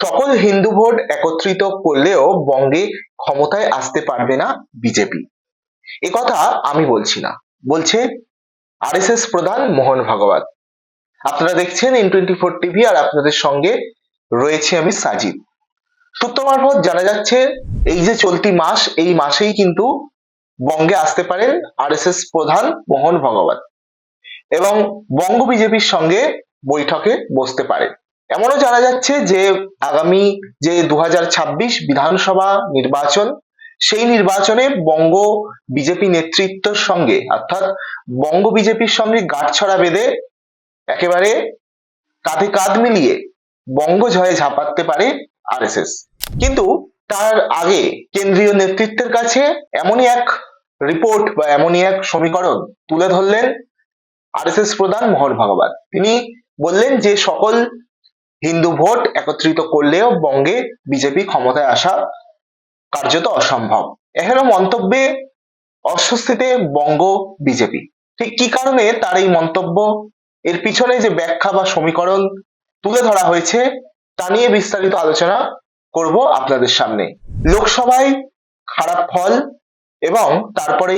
সকল হিন্দু ভোট একত্রিত করলেও বঙ্গে ক্ষমতায় আসতে পারবে না বিজেপি। কথা আমি বলছি না, বলছে আরএসএস প্রধান মোহন ভাগবত। আপনারা দেখছেন এন টোয়েন্টি ফোর টিভি আর আপনাদের সঙ্গে রয়েছে আমি সাজিদ। সূত্র মারফত জানা যাচ্ছে এই যে চলতি মাস, এই মাসেই কিন্তু বঙ্গে আসতে পারেন আরএসএস প্রধান মোহন ভগবত এবং বঙ্গ বিজেপির সঙ্গে বৈঠকে বসতে পারে এমনও জানা যাচ্ছে যে আগামী যে দু হাজার ছাব্বিশ বিধানসভা নির্বাচন, সেই নির্বাচনে বঙ্গ বিজেপি নেতৃত্বর সঙ্গে, অর্থাৎ বঙ্গ বিজেপির সঙ্গে গাঁটছড়া বেঁধে একেবারে কাঁধে কাঁধ মিলিয়ে বঙ্গ জয়ে ঝাঁপাতে পারে আরএসএস। কিন্তু তার আগে কেন্দ্রীয় নেতৃত্বের কাছে এমনই এক রিপোর্ট বা এমনই এক সমীকরণ তুলে ধরলেন আরএসএস প্রধান মোহন ভাগবত। তিনি বললেন যে সকল হিন্দু ভোট একত্রিত করলেও বঙ্গে বিজেপি ক্ষমতায় আসা কার্যত অসম্ভব। এখানে মন্তব্যে অস্বস্তিতে বঙ্গ বিজেপি। ঠিক কি কারণে তার এই মন্তব্য? এর পিছনে যে ব্যাখ্যা বা সমীকরণ তুলে ধরা হয়েছে, তা নিয়ে বিস্তারিত আলোচনা করব আপনাদের সামনে। লোকসভায় খারাপ ফল এবং তারপরে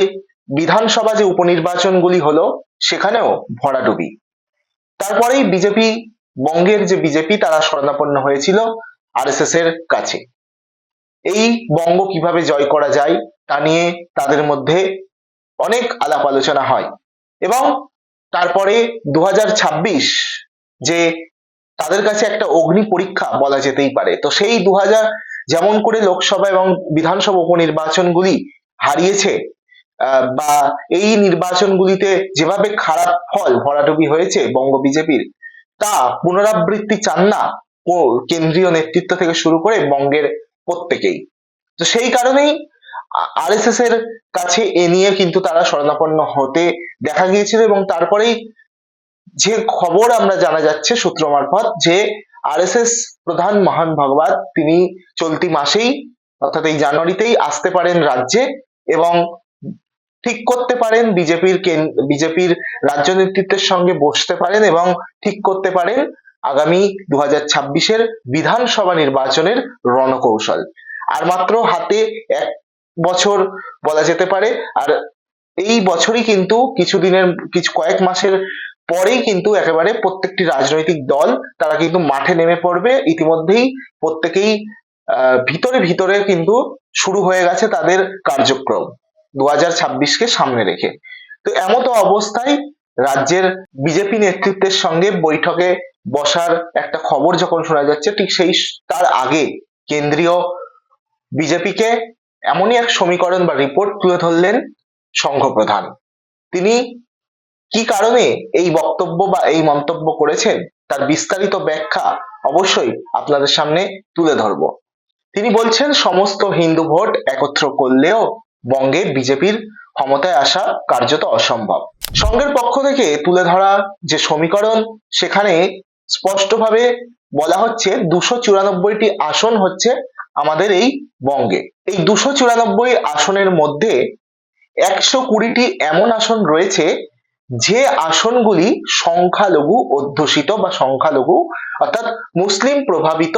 বিধানসভা যে উপনির্বাচনগুলি হলো, সেখানেও ভরাডুবি। তারপরেই বিজেপি বঙ্গের যে বিজেপি, তারা শরণাপন্ন হয়েছিল আরএসএস এর কাছে। এই বঙ্গ কীভাবে জয় করা যায়, তা নিয়ে তাদের মধ্যে অনেক আলাপ আলোচনা হয়। এবং তারপরে দু যে তাদের কাছে একটা অগ্নি পরীক্ষা বলা যেতেই পারে। তো সেই দু হাজার যেমন করে লোকসভা এবং বিধানসভা উপনির্বাচনগুলি হারিয়েছে বা এই নির্বাচনগুলিতে যেভাবে খারাপ ফল ভরাডুবি হয়েছে বঙ্গ বিজেপির তা পুনরাবৃত্তি চান না কেন্দ্রীয় নেতৃত্ব থেকে শুরু করে বঙ্গের প্রত্যেকেই। তো সেই কারণেই আরএসএস এর কাছে এ নিয়ে কিন্তু তারা শরণাপন্ন হতে দেখা গিয়েছিল এবং তারপরেই যে খবর আমরা জানা যাচ্ছে সূত্র মারফত যে আরএসএস প্রধান মহান ভগবত তিনি চলতি মাসেই, অর্থাৎ এই জানুয়ারিতেই আসতে পারেন রাজ্যে এবং ঠিক করতে পারেন, বিজেপির বিজেপির রাজ্য নেতৃত্বের সঙ্গে বসতে পারেন এবং ঠিক করতে পারেন আগামী দু হাজার বিধানসভা নির্বাচনের রণকৌশল। আর মাত্র হাতে এক বছর বলা যেতে পারে, আর এই বছরই কিন্তু কিছুদিনের, কিছু কয়েক মাসের পরেই কিন্তু একেবারে প্রত্যেকটি রাজনৈতিক দল তারা কিন্তু মাঠে নেমে পড়বে। ইতিমধ্যেই প্রত্যেকেই, আহ, ভিতরে ভিতরে কিন্তু শুরু হয়ে গেছে তাদের কার্যক্রম। দু ছাব্বিশকে সামনে রেখে। তো এমতো অবস্থায় রাজ্যের বিজেপি নেতৃত্বের সঙ্গে বৈঠকে বসার একটা খবর যখন শোনা যাচ্ছে, ঠিক সেই তার আগে কেন্দ্রীয় বিজেপিকে এমনই এক সমীকরণ বা রিপোর্ট তুলে ধরলেন সংঘ প্রধান। তিনি কি কারণে এই বক্তব্য বা এই মন্তব্য করেছেন? তার বিস্তারিত ব্যাখ্যা অবশ্যই আপনাদের সামনে তুলে ধরব। তিনি বলছেন, সমস্ত হিন্দু ভোট একত্র করলেও বঙ্গে বিজেপির ক্ষমতায় আসা কার্যত অসম্ভব। সংঘের পক্ষ থেকে তুলে ধরা যে সমীকরণ, সেখানে স্পষ্টভাবে বলা হচ্ছে দুশো চুরানব্বইটি আসন হচ্ছে আমাদের এই বঙ্গে। এই দুশো চুরানব্বই আসনের মধ্যে একশো কুড়িটি এমন আসন রয়েছে যে আসনগুলি সংখ্যালঘু অধ্যুষিত বা সংখ্যালঘু, অর্থাৎ মুসলিম প্রভাবিত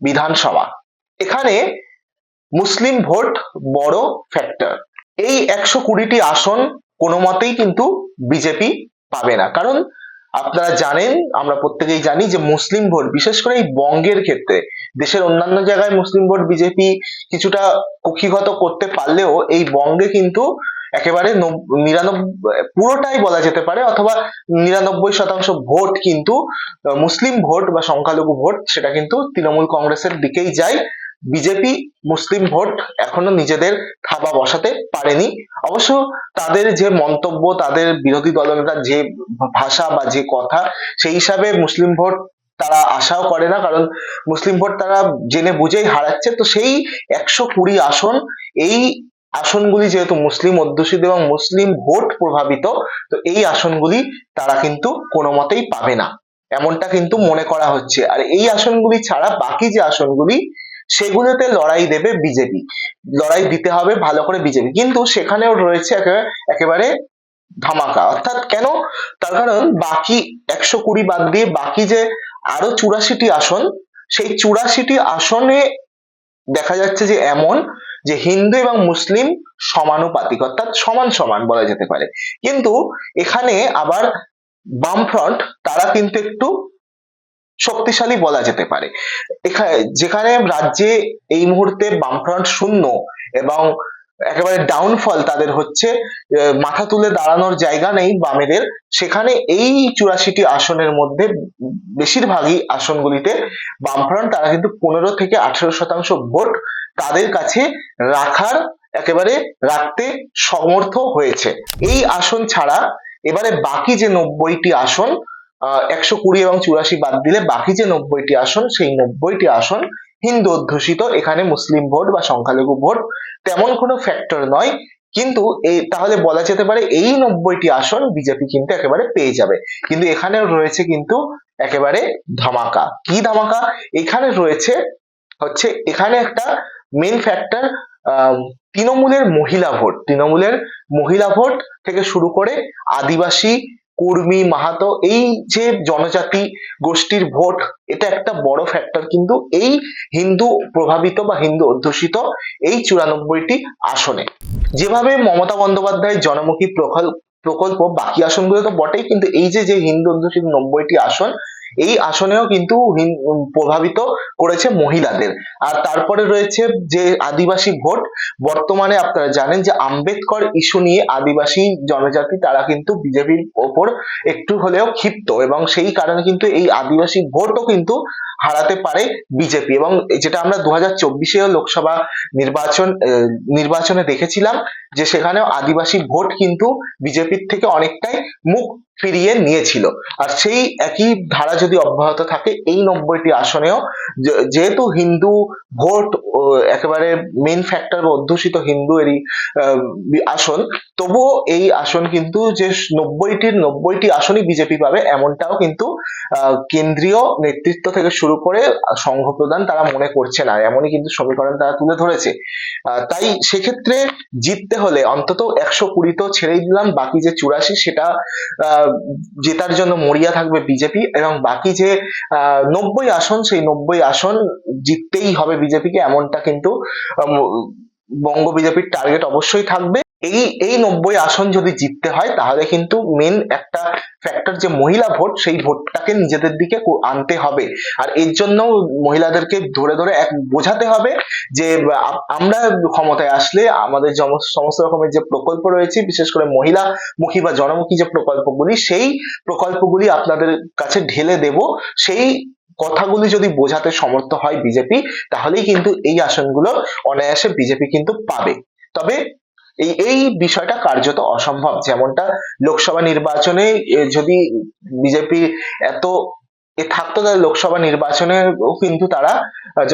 বিধানসভা। এখানে মুসলিম ভোট বড় ফ্যাক্টর এই একশো কুড়িটি আসন কোনো মতেই কিন্তু বিজেপি পাবে না। কারণ আপনারা জানেন, আমরা প্রত্যেকেই জানি যে মুসলিম ভোট, বিশেষ করে এই বঙ্গের ক্ষেত্রে, দেশের অন্যান্য জায়গায় মুসলিম ভোট বিজেপি কিছুটা কুক্ষিগত করতে পারলেও এই বঙ্গে কিন্তু একেবারে নিরানব্বই পুরোটাই বলা যেতে পারে, অথবা নিরানব্বই শতাংশ ভোট কিন্তু মুসলিম ভোট বা সংখ্যালঘু ভোট, সেটা কিন্তু তৃণমূল কংগ্রেসের দিকেই যায়। বিজেপি মুসলিম ভোট এখনও নিজেদের থাবা বসাতে পারেনি। অবশ্য তাদের যে মন্তব্য, তাদের বিরোধী দলনেতার যে ভাষা বা যে কথা, সেই হিসাবে মুসলিম ভোট তারা আশাও করে না। কারণ মুসলিম ভোট তারা জেনে বুঝেই হারাচ্ছে। তো সেই একশো কুড়ি আসন, এই আসনগুলি যেহেতু মুসলিম অধ্যুষিত এবং মুসলিম ভোট প্রভাবিত, তো এই আসনগুলি তারা কিন্তু কোনো মতেই পাবে না। এমনটা কিন্তু মনে করা হচ্ছে। আর এই আসনগুলি ছাড়া বাকি যে আসনগুলি সেগুলোতে লড়াই দেবে বিজেপি। লড়াই দিতে হবে ভালো করে বিজেপি। কিন্তু সেখানেও রয়েছে একেবারে ধামাকা। অর্থাৎ কেন? তার কারণ বাকি একশো কুড়ি বাদ দিয়ে বাকি যে আরও চুরাশিটি আসন, সেই চুরাশিটি আসনে দেখা যাচ্ছে যে এমন যে হিন্দু এবং মুসলিম সমানুপাতিক, অর্থাৎ সমান সমান বলা যেতে পারে। কিন্তু এখানে আবার বামফ্রন্ট, তারা কিন্তু একটু শক্তিশালী বলা যেতে পারে। এখানে যেখানে রাজ্যে এই মুহূর্তে বামফ্রন্ট শূন্য এবং একেবারে ডাউনফল তাদের হচ্ছে মাথা তুলে দাঁড়ানোর জায়গা নেই বামেদের। সেখানে এই চুরাশিটি আসনের মধ্যে বেশিরভাগই আসনগুলিতে বামফ্রন্ট, তারা কিন্তু পনেরো থেকে আঠেরো শতাংশ ভোট তাদের কাছে রাখার একেবারে রাখতে সমর্থ হয়েছে। এই আসন ছাড়া এবারে বাকি যে নব্বইটি আসন একশো কুড়ি এবং চুরাশি বাদ দিলে বাকি যে নব্বইটি আসন, সেই নব্বইটি আসন হিন্দু অধ্যুষিত, এখানে মুসলিম ভোট বা সংখ্যালঘু ভোট তেমন কোনো ফ্যাক্টর নয়। কিন্তু এই, তাহলে বলা যেতে পারে এই নব্বইটি আসন বিজেপি কিন্তু একেবারে পেয়ে যাবে। কিন্তু এখানেও রয়েছে কিন্তু একেবারে ধামাকা। কি ধামাকা? এখানে রয়েছে হচ্ছে, এখানে একটা মেন ফ্যাক্টর তৃণমূলের মহিলা ভোট। তৃণমূলের মহিলা ভোট থেকে শুরু করে আদিবাসী কুর্মী, মাহাতো, এই যে জনজাতি গোষ্ঠীর ভোট, এটা একটা বড় ফ্যাক্টর কিন্তু এই হিন্দু প্রভাবিত বা হিন্দু অধ্যুষিত এই চুরানব্বইটি আসনে। যেভাবে মমতা বন্দ্যোপাধ্যায় জনমুখী প্রকল্প প্রকল্প, বাকি আসনগুলো তো বটেই, কিন্তু এই যে যে হিন্দু অধ্যুষিত নব্বইটি আসন, এই আসনেও কিন্তু প্রভাবিত করেছে মহিলাদের। আর তারপরে রয়েছে যে আদিবাসী ভোট, বর্তমানে আপনারা জানেন যে আম্বেদকর ইস্যু নিয়ে আদিবাসী জনজাতি, তারা কিন্তু বিজেপির ওপর একটু হলেও ক্ষিপ্ত এবং সেই কারণে কিন্তু এই আদিবাসী ভোটও কিন্তু হারাতে পারে বিজেপি। এবং যেটা আমরা দু হাজার চব্বিশেও লোকসভা নির্বাচন নির্বাচনে দেখেছিলাম যে সেখানেও আদিবাসী ভোট কিন্তু বিজেপির থেকে অনেকটাই মুখ ফিরিয়ে নিয়েছিল। আর সেই একই ধারা যদি অব্যাহত থাকে এই নব্বইটি আসনেও যেহেতু হিন্দু ভোট একেবারে মেন ফ্যাক্টর অধ্যুষিত হিন্দু এরই আসন তবুও এই আসন কিন্তু যে নব্বইটির নব্বইটি আসনই বিজেপি পাবে এমনটাও কিন্তু কেন্দ্রীয় নেতৃত্ব থেকে শুরু করে সংঘ প্রধান তারা মনে করছে না এমনই কিন্তু সমীকরণ তারা তুলে ধরেছে। তাই সেক্ষেত্রে জিততে হলে অন্তত একশো কুড়ি তো ছেড়েই দিলাম বাকি যে চুরাশি সেটা আহ, জেতার জন্য মরিয়া থাকবে বিজেপি এবং বাকি যে নব্বই আসন, সেই নব্বই আসন জিততেই হবে বিজেপিকে, এমনটা কিন্তু বঙ্গ বিজেপির টার্গেট অবশ্যই থাকবে। এই এই নব্বই আসন যদি জিততে হয়, তাহলে কিন্তু মেন একটা ফ্যাক্টর যে মহিলা ভোট, সেই ভোটটাকে নিজেদের দিকে আনতে হবে। আর এর জন্য মহিলাদেরকে ধরে ধরে এক, বোঝাতে হবে যে আমরা ক্ষমতায় আসলে আমাদের সমস্ত রকমের যে প্রকল্প রয়েছে, বিশেষ করে মহিলা মুখী বা জনমুখী যে প্রকল্পগুলি, সেই প্রকল্পগুলি আপনাদের কাছে ঢেলে দেব। সেই কথাগুলি যদি বোঝাতে সমর্থ হয় বিজেপি, তাহলেই কিন্তু এই আসনগুলো অনায়াসে বিজেপি কিন্তু পাবে। তবে এই এই বিষয়টা কার্যত অসম্ভব। যেমনটা লোকসভা নির্বাচনে যদি বিজেপি এত থাকতো তাহলে লোকসভা নির্বাচনেও কিন্তু তারা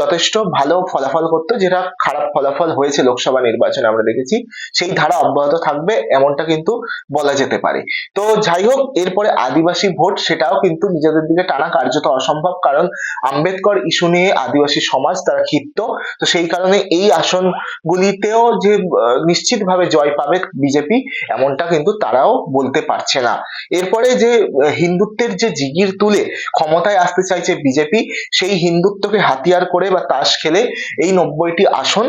যথেষ্ট ভালো ফলাফল করতো, যেটা খারাপ ফলাফল হয়েছে লোকসভা নির্বাচনে আমরা দেখেছি। সেই ধারা অব্যাহত থাকবে, এমনটা কিন্তু বলা যেতে পারে। তো যাই হোক, এরপরে আদিবাসী ভোট, সেটাও কিন্তু নিজেদের দিকে টানা কার্যত অসম্ভব, কারণ আম্বেদকর ইস্যু নিয়ে আদিবাসী সমাজ তারা ক্ষিপ্ত। তো সেই কারণে এই আসনগুলিতেও যে নিশ্চিতভাবে জয় পাবে বিজেপি, এমনটা কিন্তু তারাও বলতে পারছে না। এরপরে যে হিন্দুত্বের যে জিগির তুলে ক্ষমতায় আসতে চাইছে বিজেপি, সেই হিন্দুত্বকে হাতিয়ার করে বা তাস খেলে এই নব্বইটি আসন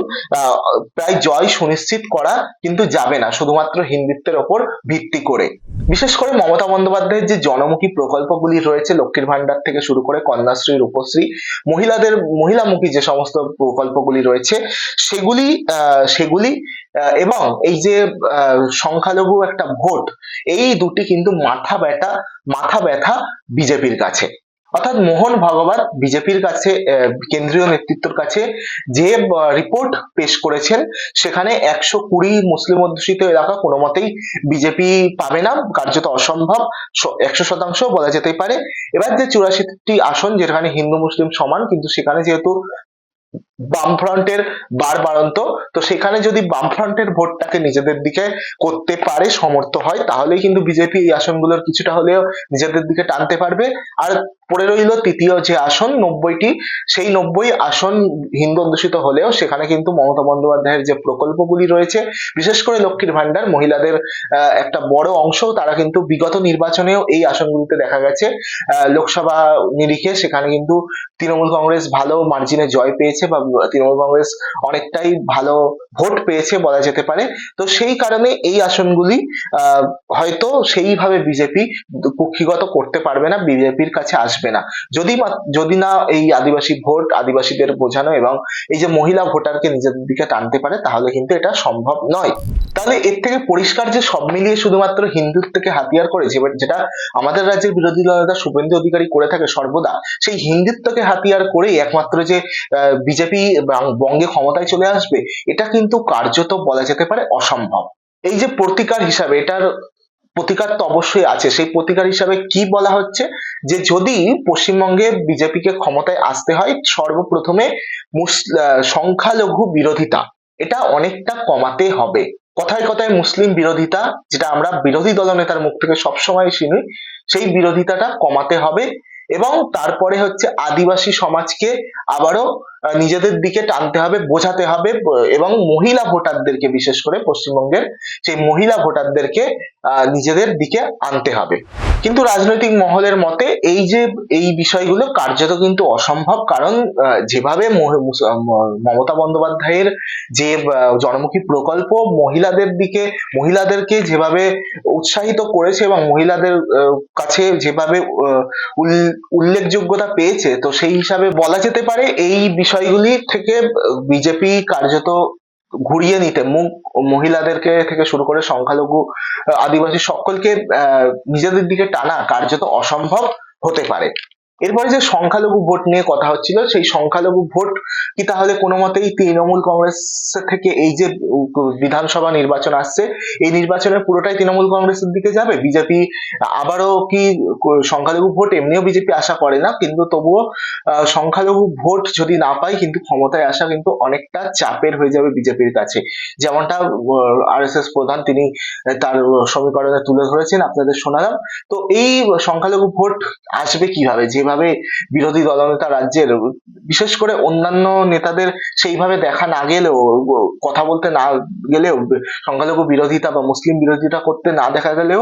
প্রায় জয় সুনিশ্চিত করা কিন্তু যাবে না, শুধুমাত্র হিন্দুত্বের ওপর ভিত্তি করে। বিশেষ করে মমতা বন্দ্যোপাধ্যায়ের যে জনমুখী প্রকল্পগুলি রয়েছে, লক্ষ্মীর ভান্ডার থেকে শুরু করে কন্যাশ্রী, রূপশ্রী, মহিলাদের, মহিলামুখী যে সমস্ত প্রকল্পগুলি রয়েছে, সেগুলি সেগুলি এবং এই যে সংখ্যালঘু একটা ভোট, এই দুটি কিন্তু মাথা ব্যথা মাথা ব্যথা বিজেপির কাছে। অর্থাৎ মোহন ভাগবত বিজেপির কাছে কেন্দ্রীয় নেতৃত্বের কাছে যে রিপোর্ট পেশ করেছেন, সেখানে একশো কুড়ি মুসলিম অধ্যুষিত এলাকা কোনো মতেই বিজেপি পাবে না, কার্যত অসম্ভব একশো শতাংশ বলা যেতেই পারে। এবার যে চুরাশিটি আসন, যেখানে হিন্দু মুসলিম সমান, কিন্তু সেখানে যেহেতু বামফ্রন্টের বারবারন্ত তো সেখানে যদি বামফ্রন্টের ভোটটাকে নিজেদের দিকে করতে পারে, সমর্থ হয়, তাহলেই কিন্তু বিজেপি এই আসনগুলোর কিছুটা হলেও নিজেদের দিকে টানতে পারবে। আর পড়ে রইল তৃতীয় যে আসন, নব্বইটি, সেই নব্বই আসন হিন্দু অধ্যুষিত হলেও সেখানে কিন্তু মমতা বন্দ্যোপাধ্যায়ের যে প্রকল্পগুলি রয়েছে, বিশেষ করে লক্ষ্মীর ভান্ডার মহিলাদের একটা বড় অংশ, তারা কিন্তু বিগত নির্বাচনেও এই আসনগুলিতে দেখা গেছে। লোকসভা নিরিখে সেখানে কিন্তু তৃণমূল কংগ্রেস ভালো মার্জিনে জয় পেয়েছে বা তৃণমূল কংগ্রেস অনেকটাই ভালো ভোট পেয়েছে বলা যেতে পারে। তো সেই কারণে এই আসনগুলি হয়তো সেইভাবে বিজেপি কুক্ষিগত করতে পারবে না, বিজেপির কাছে আসবে না। যদি যদি না এই আদিবাসী ভোট আদিবাসীদের বোঝানো এবং এই যে মহিলা ভোটারকে নিজেদের দিকে টানতে পারে, তাহলে কিন্তু এটা সম্ভব নয়। তাহলে এর থেকে পরিষ্কার যে সব মিলিয়ে শুধুমাত্র হিন্দুত্বকে হাতিয়ার করে যেটা আমাদের রাজ্যের বিরোধী দলনেতা শুভেন্দু অধিকারী করে থাকে সর্বদা, সেই হিন্দুত্বকে হাতিয়ার করেই একমাত্র যে বিজেপি বঙ্গে ক্ষমতায় চলে আসবে, এটা কিন্তু কার্যত বলা যেতে পারে অসম্ভব। এই যে প্রতিকার হিসাবে, এটার প্রতিকার তো অবশ্যই আছে, সেই প্রতিকার হিসাবে কি বলা হচ্ছে? যে যদি পশ্চিমবঙ্গে বিজেপিকে ক্ষমতায় আসতে হয়, সর্বপ্রথমে সংখ্যালঘু বিরোধিতা, এটা অনেকটা কমাতে হবে। কথায় কথায় মুসলিম বিরোধিতা, যেটা আমরা বিরোধী দলনেতার মুখ থেকে সবসময় শুনি, সেই বিরোধিতাটা কমাতে হবে এবং তারপরে হচ্ছে আদিবাসী সমাজকে আবারও নিজেদের দিকে টানতে হবে, বোঝাতে হবে এবং মহিলা ভোটারদেরকে বিশেষ করে পশ্চিমবঙ্গের সেই মহিলা ভোটারদেরকে নিজেদের দিকে আনতে হবে। কিন্তু রাজনৈতিক মহলের মতে এই যে, এই বিষয়গুলো কার্যত কিন্তু অসম্ভব, কারণ যেভাবে মমতা বন্দ্যোপাধ্যায়ের যে জনমুখী প্রকল্প মহিলাদের দিকে, মহিলাদেরকে যেভাবে উৎসাহিত করেছে এবং মহিলাদের কাছে যেভাবে উল্লেখযোগ্যতা পেয়েছে, তো সেই হিসাবে বলা যেতে পারে এই বিষয়গুলি থেকে বিজেপি কার্যত ঘুরিয়ে নিতে, মুখ, মহিলাদেরকে থেকে শুরু করে সংখ্যালঘু, আদিবাসী সকলকে নিজেদের দিকে টানা কার্যত অসম্ভব হতে পারে। এরপরে যে সংখ্যালঘু ভোট নিয়ে কথা হচ্ছিল, সেই সংখ্যালঘু ভোট কি তাহলে কোনো মতেই তৃণমূল কংগ্রেস থেকে এই যে বিধানসভা নির্বাচন আসছে, এই নির্বাচনের পুরোটাই তৃণমূল কংগ্রেসের দিকে যাবে? বিজেপি আবারও কি সংখ্যালঘু ভোট এমনিও বিজেপি আশা করে না, কিন্তু তবুও সংখ্যালঘু ভোট যদি না পায়, কিন্তু ক্ষমতায় আসা কিন্তু অনেকটা চাপের হয়ে যাবে বিজেপির কাছে। যেমনটা আর এস এস প্রধান তিনি তার সমীকরণে তুলে ধরেছেন, আপনাদের শোনালাম। তো এই সংখ্যালঘু ভোট আসবে কীভাবে? যেভাবে বিরোধী দলনেতা রাজ্যের, বিশেষ করে অন্যান্য নেতাদের সেইভাবে দেখা না গেলেও, কথা বলতে না গেলেও, সংখ্যালঘু বিরোধিতা বা মুসলিম বিরোধিতা করতে না দেখা গেলেও,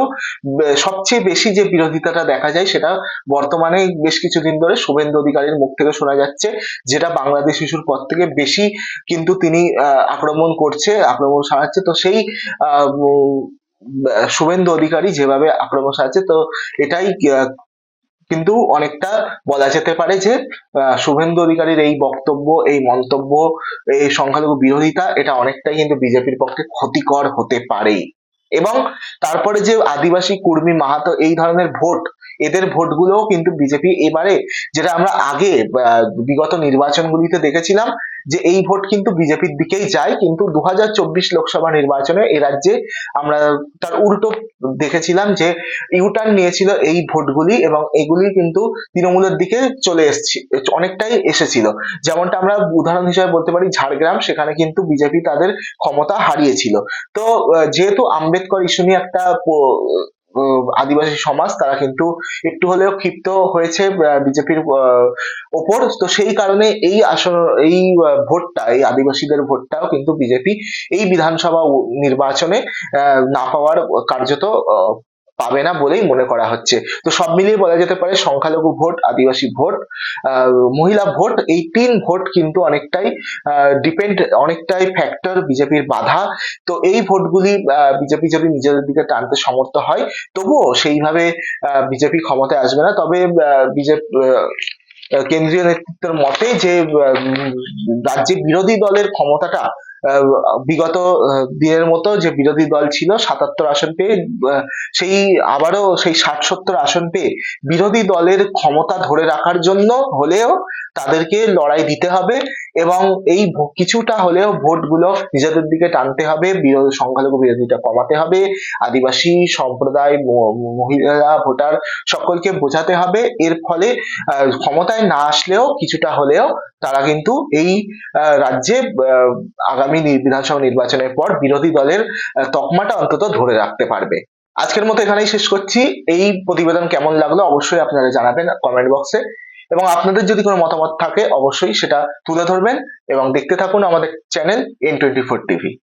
সবচেয়ে বেশি যে বিরোধিতাটা দেখা যায় সেটা বর্তমানে বেশ কিছুদিন ধরে শুভেন্দু অধিকারীর মুখ থেকে শোনা যাচ্ছে, যেটা বাংলাদেশ শিশুর পর থেকে বেশি কিন্তু তিনি আক্রমণ করছে, আক্রমণ সারাচ্ছে। তো সেই শুভেন্দু অধিকারী যেভাবে আক্রমণ সারাচ্ছে, তো এটাই কিন্তু অনেকটা বলা যেতে পারে যে শুভেন্দু অধিকারীর এই বক্তব্য, এই মন্তব্য, এই সংখ্যালঘু বিরোধিতা, এটা অনেকটাই কিন্তু বিজেপির পক্ষে ক্ষতিকর হতে পারে এবং তারপরে যে আদিবাসী কুর্মী মাহাতো এই ধরনের ভোট এদের ভোটগুলোও কিন্তু বিজেপি এবারে, যেটা আমরা আগে বিগত নির্বাচনগুলিতে দেখেছিলাম, যে এই ভোট কিন্তু বিজেপির দিকেই যায়। কিন্তু দু হাজার চব্বিশ লোকসভা নির্বাচনে এ রাজ্যে আমরা তার উল্টো দেখেছিলাম যে ইউটার্ন নিয়েছিল এই ভোটগুলি এবং এগুলি কিন্তু তৃণমূলের দিকে চলে এসেছি, অনেকটাই এসেছিল। যেমনটা আমরা উদাহরণ হিসেবে বলতে পারি, ঝাড়গ্রাম, সেখানে কিন্তু বিজেপি তাদের ক্ষমতা হারিয়েছিল। তো যেহেতু আম্বেদকর ইস্যু নিয়ে একটা আদিবাসী সমাজ, তারা কিন্তু একটু হলেও ক্ষিপ্ত হয়েছে বিজেপির ওপর। তো সেই কারণে এই আসন, এই ভোটটা, এই আদিবাসীদের ভোটটাও কিন্তু বিজেপি এই বিধানসভা নির্বাচনে না পাওয়ার কার্যত পাবে না বলেই মনে করা হচ্ছে। তো সব মিলিয়ে বলা যেতে পারে সংখ্যালঘু ভোট, আদিবাসী ভোট মহিলা ভোট, এই তিন ভোট কিন্তু অনেকটাই ডিপেন্ড অনেকটাই ফ্যাক্টর বিজেপির বাধা। তো এই ভোটগুলি বিজেপি যদি নিজেদের দিকে টানতে সমর্থ হয়, তবুও সেইভাবে বিজেপি ক্ষমতায় আসবে না। তবে বিজেপি কেন্দ্রীয় নেতৃত্বের মতে যে রাজ্যে বিরোধী দলের ক্ষমতাটা বিগত দিনের মতো যে বিরোধী দল ছিল, সাতাত্তর আসন পেয়ে সেই আবারও সেই ষাট সত্তর আসন পেয়ে বিরোধী দলের ক্ষমতা ধরে রাখার জন্য হলেও তাদেরকে লড়াই দিতে হবে এবং এই কিছুটা হলেও ভোটগুলো নিজেদের দিকে টানতে হবে বিরোধী সংখ্যালঘু বিরোধিতা কমাতে হবে, আদিবাসী সম্প্রদায় মহিলা ভোটার সকলকে বোঝাতে হবে, এর ফলে ক্ষমতায় না আসলেও কিছুটা হলেও তারা কিন্তু এই রাজ্যে আগামী বিধানসভা নির্বাচনের পর বিরোধী দলের তকমাটা অন্তত ধরে রাখতে পারবে। আজকের মতো এখানেই শেষ করছি। এই প্রতিবেদন কেমন লাগল অবশ্যই আপনারা জানাবেন কমেন্ট বক্সে। এবং আপনাদের যদি কোনো মতামত থাকে, অবশ্যই সেটা তুলে ধরবেন এবং দেখতে থাকুন আমাদের channel N twenty four TV